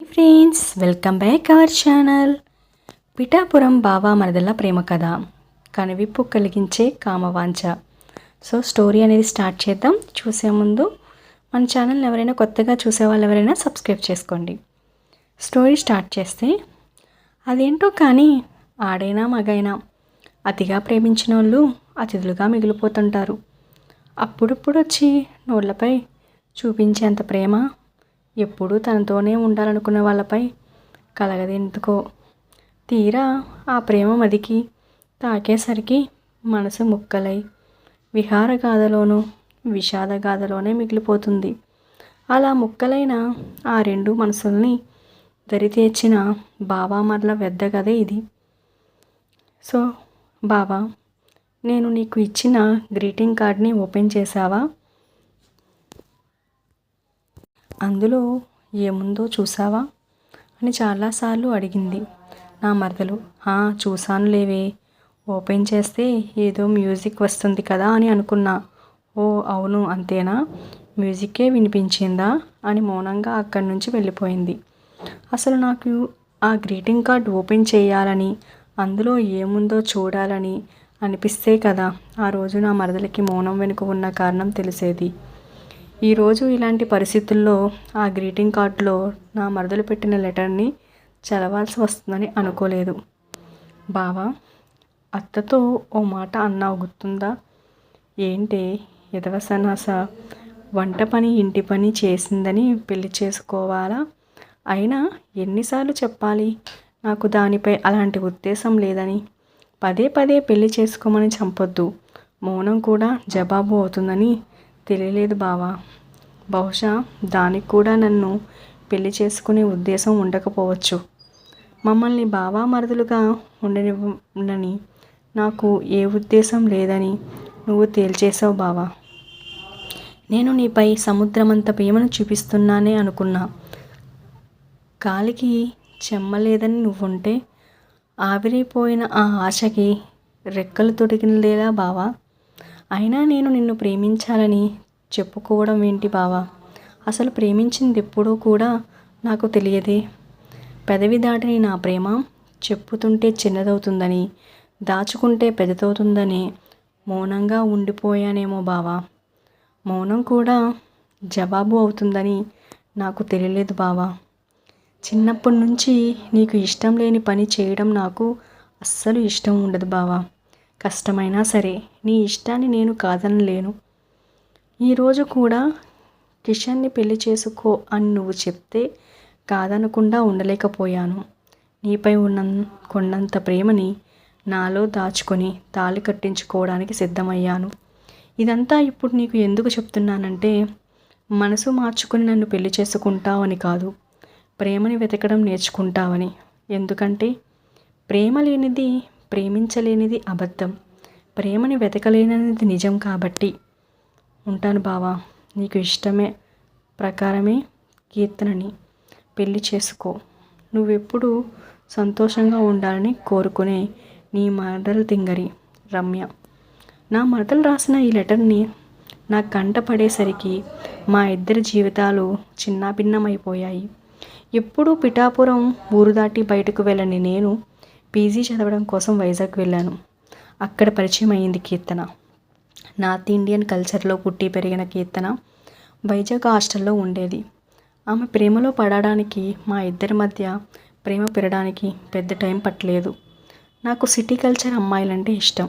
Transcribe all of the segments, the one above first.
Friends welcome back our channel Pithapuram బావా మరదల ప్రేమ కథ. కనువిప్పు కలిగించే కామవాంఛ. సో స్టోరీ అనేది స్టార్ట్ చేద్దాం. చూసే ముందు మన ఛానల్ ఎవరైనా కొత్తగా చూసే వాళ్ళు ఎవరైనా సబ్స్క్రైబ్ చేసుకోండి. స్టోరీ స్టార్ట్ చేస్తే అదేంటో కానీ ఆడైనా మగైనా అతిగా ప్రేమించిన వాళ్ళు అతిథులుగా మిగిలిపోతుంటారు. అప్పుడప్పుడు వచ్చి నోళ్ళపై చూపించేంత ప్రేమ ఎప్పుడూ తనతోనే ఉండాలనుకున్న వాళ్ళపై కలగదెందుకో. తీరా ఆ ప్రేమ మదికి తాకేసరికి మనసు ముక్కలై విహారగాథలోనూ విషాదగాథలోనే మిగిలిపోతుంది. అలా ముక్కలైన ఆ రెండు మనసుల్ని దరితేర్చిన బాబా మరల పెద్ద కథే ఇది. సో బాబా నేను నీకు ఇచ్చిన గ్రీటింగ్ కార్డ్ని ఓపెన్ చేశావా? అందులో ఏముందో చూసావా? అని చాలాసార్లు అడిగింది నా మరదలు. "హా, చూశాను లేవే ఓపెన్ చేస్తే ఏదో మ్యూజిక్ వస్తుంది కదా అని అనుకున్నా. ఓ అవును అంతేనా? మ్యూజిక్కే వినిపించిందా? అని మౌనంగా అక్కడి నుంచి వెళ్ళిపోయింది. అసలు నాకు ఆ గ్రీటింగ్ కార్డ్ ఓపెన్ చేయాలని అందులో ఏముందో చూడాలని అనిపిస్తే కదా ఆ రోజు నా మరదలకి మౌనం వెనుక ఉన్న కారణం తెలిసేది. ఈరోజు ఇలాంటి పరిస్థితుల్లో ఆ గ్రీటింగ్ కార్డులో నా మరదలు పెట్టిన లెటర్ని చదవాల్సి వస్తుందని అనుకోలేదు. బావా అత్తతో ఓ మాట అన్నావు గుర్తుందా? ఏంటే ఎదవసనాస వంట పని ఇంటి పని చేసిందని పెళ్ళి చేసుకోవాలా? అయినా ఎన్నిసార్లు చెప్పాలి? నాకు దానిపై అలాంటి ఉద్దేశం లేదని. పదే పదే పెళ్ళి చేసుకోమని చంపొద్దు. మౌనం కూడా జవాబు అవుతుందని తెలియలేదు బావా. బహుశా దానికి కూడా నన్ను పెళ్ళి చేసుకునే ఉద్దేశం ఉండకపోవచ్చు. మమ్మల్ని బావా మరదలుగా ఉండనివ్వనని నాకు ఏ ఉద్దేశం లేదని నువ్వు తేల్చేశావు బావా. నేను నీపై సముద్రమంత ప్రేమను చూపిస్తున్నానే అనుకున్నా. కాలికి చెమ్మలేదని నువ్వుంటే ఆవిరైపోయిన ఆ ఆశకి రెక్కలు తొడిగినలేదా బావా. అయినా నేను నిన్ను ప్రేమించాలని చెప్పుకోవడం ఏంటి బావా? అసలు ప్రేమించింది ఎప్పుడూ కూడా నాకు తెలియదే. పెదవి దాటిని నా ప్రేమ చెప్పుతుంటే చిన్నదవుతుందని దాచుకుంటే పెద్దదవుతుందని మౌనంగా ఉండిపోయానేమో బావా. మౌనం కూడా జవాబు అవుతుందని నాకు తెలియలేదు బావా. చిన్నప్పటి నుంచి నీకు ఇష్టం లేని పని చేయడం నాకు అస్సలు ఇష్టం ఉండదు బావా. కష్టమైనా సరే నీ ఇష్టాన్ని నేను కాదనలేను. ఈరోజు కూడా కిషన్ని పెళ్ళి చేసుకో అని నువ్వు చెప్తే కాదనకుండా ఉండలేకపోయాను. నీపై ఉన్న కొండంత ప్రేమని నాలో దాచుకొని తాళి కట్టించుకోవడానికి సిద్ధమయ్యాను. ఇదంతా ఇప్పుడు నీకు ఎందుకు చెప్తున్నానంటే మనసు మార్చుకుని నన్ను పెళ్ళి చేసుకుంటావని కాదు ప్రేమని వెతకడం నేర్చుకుంటావని. ఎందుకంటే ప్రేమ లేనిది ప్రేమించలేనిది అబద్ధం. ప్రేమని వెతకలేనిది నిజం కాబట్టి. ఉంటాను బావా నీకు ఇష్టమే ప్రకారమే కీర్తనని పెళ్ళి చేసుకో. నువ్వెప్పుడు సంతోషంగా ఉండాలని కోరుకునే నీ మరదలు తింగరి రమ్య. నా మరదలు రాసిన ఈ లెటర్ని నా కంట పడేసరికి మా ఇద్దరి జీవితాలు చిన్నాభిన్నమైపోయాయి. ఎప్పుడూ పిఠాపురం ఊరు దాటి బయటకు వెళ్ళని నేను పీజీ చదవడం కోసం వైజాగ్ వెళ్ళాను. అక్కడ పరిచయం అయింది కీర్తన. నార్త్ ఇండియన్ కల్చర్లో పుట్టి పెరిగిన కీర్తన వైజాగ్ హాస్టల్లో ఉండేది. ఆమె ప్రేమలో పడడానికి మా ఇద్దరి మధ్య ప్రేమ పెరగడానికి పెద్ద టైం పట్టలేదు. నాకు సిటీ కల్చర్ అమ్మాయిలంటే ఇష్టం.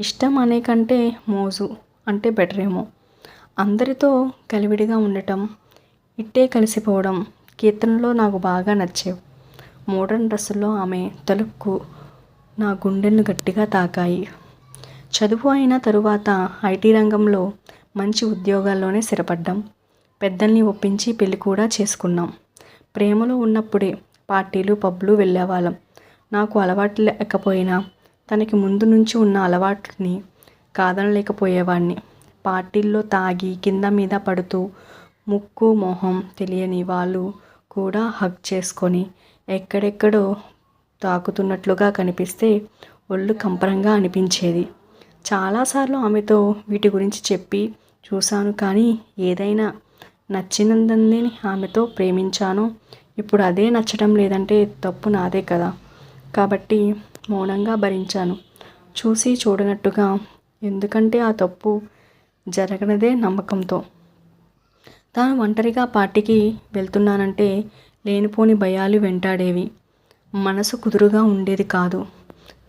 ఇష్టం అనే కంటే మోజు అంటే బెటర్ ఏమో అందరితో కలివిడిగా ఉండటం ఇట్టే కలిసిపోవడం కీర్తనలో నాకు బాగా నచ్చేవి. మోడర్న్ డ్రెస్సుల్లో ఆమె తలుపుకు నా గుండెలను గట్టిగా తాకాయి. చదువు అయిన తరువాత ఐటీ రంగంలో మంచి ఉద్యోగాల్లోనే స్థిరపడ్డాం. పెద్దల్ని ఒప్పించి పెళ్ళి కూడా చేసుకున్నాం. ప్రేమలో ఉన్నప్పుడే పార్టీలు పబ్లు వెళ్ళేవాళ్ళం. నాకు అలవాటు లేకపోయినా తనకి ముందు నుంచి ఉన్న అలవాటుని కాదనలేకపోయేవాడిని పార్టీల్లో తాగి కింద మీద పడుతూ ముక్కు మొహం తెలియని వాళ్ళు కూడా హగ్ చేసుకొని ఎక్కడెక్కడో తాకుతున్నట్లుగా కనిపిస్తే ఒళ్ళు కంపరంగా అనిపించేది. చాలాసార్లు ఆమెతో వీటి గురించి చెప్పి చూశాను కానీ ఏదైనా నచ్చినందని ఆమెతో ప్రేమించాను. ఇప్పుడు అదే నచ్చడం లేదంటే తప్పు నాదే కదా. కాబట్టి మౌనంగా భరించాను. చూసి చూడనట్టుగా ఎందుకంటే ఆ తప్పు జరగనదే నమ్మకంతో. తాను ఒంటరిగా పార్టీకి వెళ్తున్నానంటే లేనిపోని భయాలు వెంటాడేవి. మనసు కుదురుగా ఉండేది కాదు.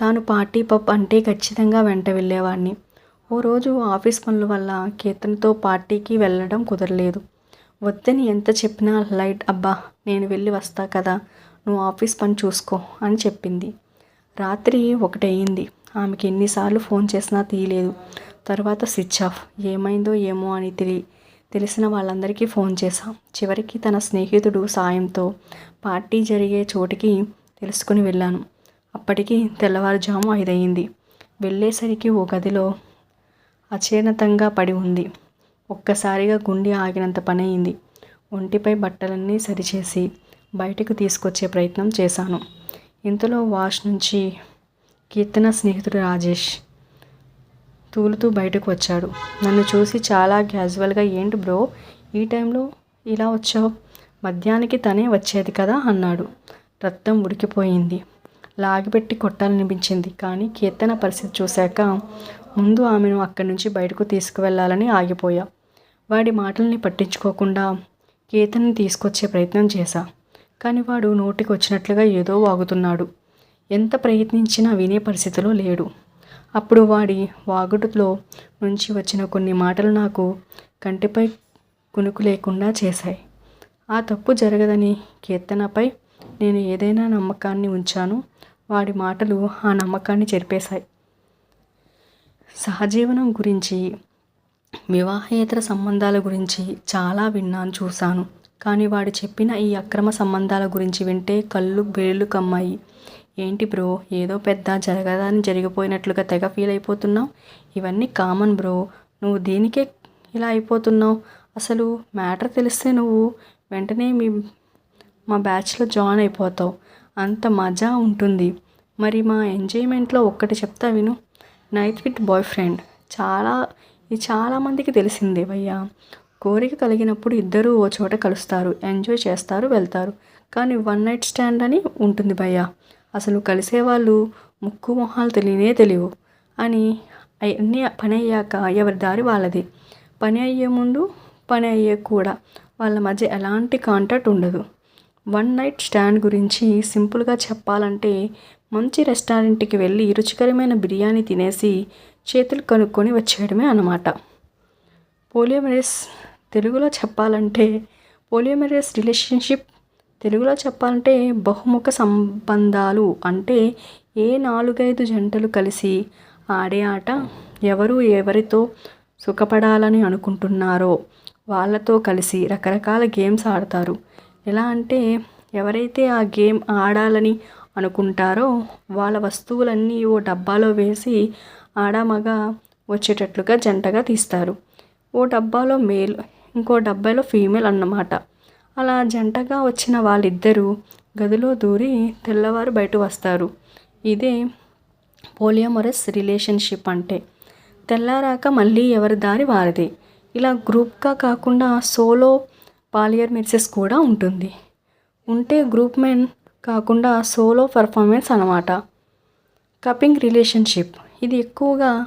తాను పార్టీ పబ్ అంటే ఖచ్చితంగా వెంట వెళ్ళేవాడిని ఓ రోజు ఆఫీస్ పనుల వల్ల కీర్తనతో పార్టీకి వెళ్ళడం కుదరలేదు. వద్దని ఎంత చెప్పినా లైట్ అబ్బా నేను వెళ్ళి వస్తా కదా నువ్వు ఆఫీస్ పని చూసుకో అని చెప్పింది. రాత్రి ఒకటయింది ఆమెకి ఎన్నిసార్లు ఫోన్ చేసినా తీయలేదు. తర్వాత స్విచ్ ఆఫ్. ఏమైందో ఏమో అని తెలియ తెలిసిన వాళ్ళందరికీ ఫోన్ చేశాం. చివరికి తన స్నేహితుడు సాయంతో పార్టీ జరిగే చోటికి తెలుసుకుని వెళ్ళాను. అప్పటికి తెల్లవారుజాము ఐదయింది. వెళ్ళేసరికి ఓ గదిలో అచేనతంగా పడి ఉంది. ఒక్కసారిగా గుండె ఆగినంత పని అయింది ఒంటిపై బట్టలన్నీ సరిచేసి బయటకు తీసుకొచ్చే ప్రయత్నం చేశాను. ఇంతలో వాష్ నుంచి కీర్తన స్నేహితుడు రాజేష్ తూలుతూ బయటకు వచ్చాడు. నన్ను చూసి చాలా క్యాజువల్గా ఏంటి బ్రో ఈ టైంలో ఇలా వచ్చావు? మధ్యాహ్నానికి తనే వచ్చేది కదా అన్నాడు. రక్తం ఉడికిపోయింది. లాగిపెట్టి కొట్టాలనిపించింది. కానీ కీర్తన పరిస్థితి చూశాక ముందు ఆమెను అక్కడి నుంచి బయటకు తీసుకువెళ్ళాలని ఆగిపోయా. వాడి మాటల్ని పట్టించుకోకుండా కీర్తనని తీసుకొచ్చే ప్రయత్నం చేశా. కానీ వాడు నోటికి వచ్చినట్లుగా ఏదో వాగుతున్నాడు. ఎంత ప్రయత్నించినా వినే పరిస్థితిలో లేడు. అప్పుడు వాడి వాగుడులో నుంచి వచ్చిన కొన్ని మాటలు నాకు కంటిపై కునుకు లేకుండా చేశాయి. ఆ తప్పు జరగదని కీర్తనపై నేను ఏదైనా నమ్మకాన్ని ఉంచాను. వాడి మాటలు ఆ నమ్మకాన్ని చెరిపేశాయి. సహజీవనం గురించి వివాహేతర సంబంధాల గురించి చాలా విన్నాను చూశాను. కానీ వాడు చెప్పిన ఈ అక్రమ సంబంధాల గురించి వింటే కళ్ళు వేళ్ళు కమ్మాయి. ఏంటి బ్రో? ఏదో పెద్ద జరగదని జరిగిపోయినట్లుగా తెగ ఫీల్ అయిపోతున్నావు? ఇవన్నీ కామన్ బ్రో. నువ్వు దీనికే ఇలా అయిపోతున్నావు? అసలు మ్యాటర్ తెలిస్తే నువ్వు వెంటనే మీ మా బ్యాచ్లో జాయిన్ అయిపోతావు. అంత మజా ఉంటుంది. మరి మా ఎంజాయ్మెంట్లో ఒక్కటి చెప్తా విను. నైట్ విత్ బాయ్ ఫ్రెండ్ చాలా ఇది చాలామందికి తెలిసిందే భయ్యా. కోరిక కలిగినప్పుడు ఇద్దరూ ఓ చోట కలుస్తారు ఎంజాయ్ చేస్తారు వెళ్తారు. కానీ వన్ నైట్ స్టాండ్ అని ఉంటుంది భయ్యా. అసలు కలిసేవాళ్ళు ముక్కు మొహాలు తెలియనే తెలియవు. అని అన్నీ పని అయ్యాక ఎవరి దారి వాళ్ళది. పని అయ్యే ముందు పని అయ్యే కూడా వాళ్ళ మధ్య ఎలాంటి కాంటాక్ట్ ఉండదు. వన్ నైట్ స్టాండ్ గురించి సింపుల్గా చెప్పాలంటే మంచి రెస్టారెంట్కి వెళ్ళి రుచికరమైన బిర్యానీ తినేసి చేతులు కనుక్కొని వచ్చేయడమే అన్నమాట. పోలియోమెరస్ తెలుగులో చెప్పాలంటే పోలియోమెరస్ రిలేషన్షిప్ తెలుగులో చెప్పాలంటే బహుముఖ సంబంధాలు అంటే ఏ నాలుగైదు జంటలు కలిసి ఆడే ఆట ఎవరు ఎవరితో సుఖపడాలని అనుకుంటున్నారో వాళ్ళతో కలిసి రకరకాల గేమ్స్ ఆడతారు. ఎలా అంటే ఎవరైతే ఆ గేమ్ ఆడాలని అనుకుంటారో వాళ్ళ వస్తువులన్నీ ఓ డబ్బాలో వేసి ఆడ మగ వచ్చేటట్లుగా జంటగా తీస్తారు. ఓ డబ్బాలో మేల్ ఇంకో డబ్బాలో ఫీమేల్ అన్నమాట. అలా జంటగా వచ్చిన వాళ్ళిద్దరూ గదిలో దూరి తెల్లవారు బయట వస్తారు. ఇదే పోలియోమరస్ రిలేషన్షిప్ అంటే. తెల్లారాక మళ్ళీ ఎవరి దారి వారిదే. ఇలా గ్రూప్గా కాకుండా సోలో పాలియర్ మిర్సెస్ కూడా ఉంటుంది. ఉంటే గ్రూప్ మెన్ కాకుండా సోలో పర్ఫార్మెన్స్ అనమాట కపింగ్ రిలేషన్షిప్. ఇది ఎక్కువగా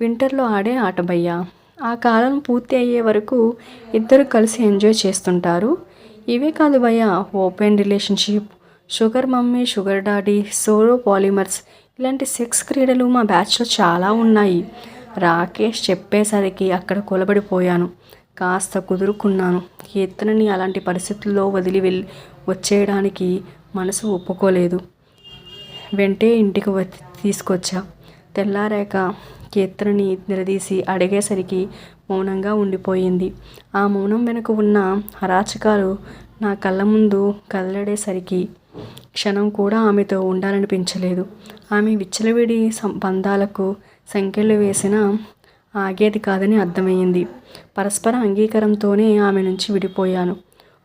వింటర్లో ఆడే ఆట భయ్య. ఆ కాలం పూర్తి అయ్యే వరకు ఇద్దరు కలిసి ఎంజాయ్ చేస్తుంటారు. ఇవే కాదు భయ open relationship. Sugar mommy sugar daddy solo polymers ఇలాంటి సెక్స్ క్రీడలు మా బ్యాచ్లో చాలా ఉన్నాయి. రాకేష్ చెప్పేసరికి అక్కడ కొలబడిపోయాను. కాస్త కుదురుకున్నాను. కీర్తనని అలాంటి పరిస్థితుల్లో వదిలి వెళ్ళి వచ్చేయడానికి మనసు ఒప్పుకోలేదు. వెంటే ఇంటికి తీసుకొచ్చా. తెల్లారాక కీర్తనని నిలదీసి అడిగేసరికి మౌనంగా ఉండిపోయింది. ఆ మౌనం వెనుక ఉన్న అరాచకాలు నా కళ్ళ ముందు కదలడేసరికి క్షణం కూడా ఆమెతో ఉండాలనిపించలేదు. ఆమె విచ్చలవిడి బంధాలకు సంఖ్యలు వేసిన ఆగేది కాదని అర్థమయ్యింది. పరస్పర అంగీకారంతోనే ఆమె నుంచి విడిపోయాను.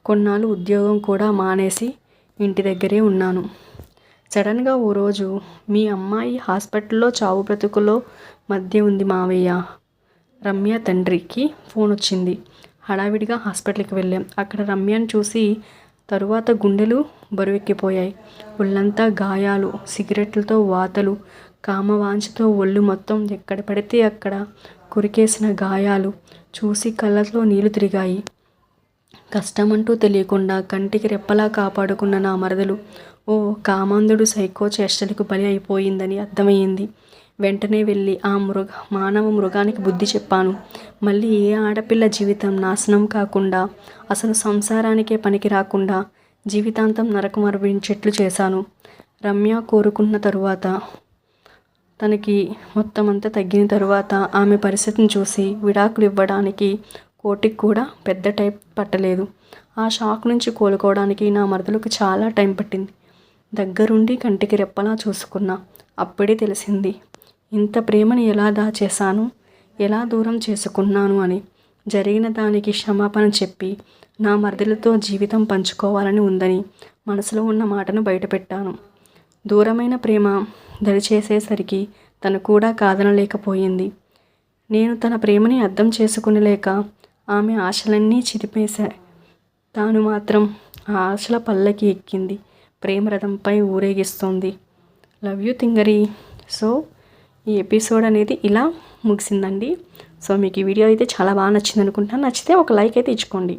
కొన్నాళ్ళు ఉద్యోగం కూడా మానేసి ఇంటి దగ్గరే ఉన్నాను. సడన్గా ఓ రోజు మీ అమ్మాయి హాస్పిటల్లో చావు బ్రతుకులో మధ్య ఉంది మావయ్య. రమ్య తండ్రికి ఫోన్ వచ్చింది. హడావిడిగా హాస్పిటల్కి వెళ్ళాం. అక్కడ రమ్యను చూసి తరువాత గుండెలు బరువెక్కిపోయాయి. ఒళ్ళంతా గాయాలు సిగరెట్లతో వాతలు కామవాంఛతో ఒళ్ళు మొత్తం ఎక్కడ పడితే అక్కడ కొరికేసిన గాయాలు చూసి కళ్ళతో నీళ్ళు తిరిగాయి. కష్టమంటూ తెలియకుండా కంటికి రెప్పలా కాపాడుకున్న నా మరదలు ఓ కామాంధుడు సైకో చేష్టలకు బలి అయిపోయిందని అర్థమయ్యింది వెంటనే వెళ్ళి ఆ మృగ మానవ మృగానికి బుద్ధి చెప్పాను. మళ్ళీ ఏ ఆడపిల్ల జీవితం నాశనం కాకుండా అసలు సంసారానికే పనికి రాకుండా జీవితాంతం నరకం అనిపించేట్లు చేశాను. రమ్య కోరుకున్న తరువాత తనకి మొత్తం అంతా తగ్గిన తరువాత ఆమె పరిస్థితిని చూసి విడాకులు ఇవ్వడానికి కోటికి కూడా పెద్ద టైం పట్టలేదు. ఆ షాక్ నుంచి కోలుకోవడానికి నా మరదలకు చాలా టైం పట్టింది. దగ్గరుండి కంటికి రెప్పలా చూసుకున్నా. అప్పుడే తెలిసింది ఇంత ప్రేమని ఎలా దాచేశాను? ఎలా దూరం చేసుకున్నాను? అని. జరిగిన దానికి క్షమాపణ చెప్పి నా మరదలతో జీవితం పంచుకోవాలని ఉందని మనసులో ఉన్న మాటను బయటపెట్టాను. దూరమైన ప్రేమ దరిచేసేసరికి తను కూడా కాదనలేకపోయింది. నేను తన ప్రేమని అర్థం చేసుకునలేక ఆమె ఆశలన్నీ చిరిపేశా తాను మాత్రం ఆ ఆశల పల్లకి ఎక్కింది. ప్రేమరథంపై ఊరేగిస్తోంది. లవ్ యూ తింగరి. సో ఈ ఎపిసోడ్ అనేది ఇలా ముగిసిందండి. సో మీకు ఈ వీడియో అయితే చాలా బాగా నచ్చింది అనుకుంటున్నాను నచ్చితే ఒక లైక్ అయితే ఇచ్చుకోండి.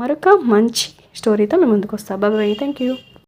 మరొక మంచి స్టోరీతో మేము ముందుకు వస్తాం. బాబాయ్ థ్యాంక్ యూ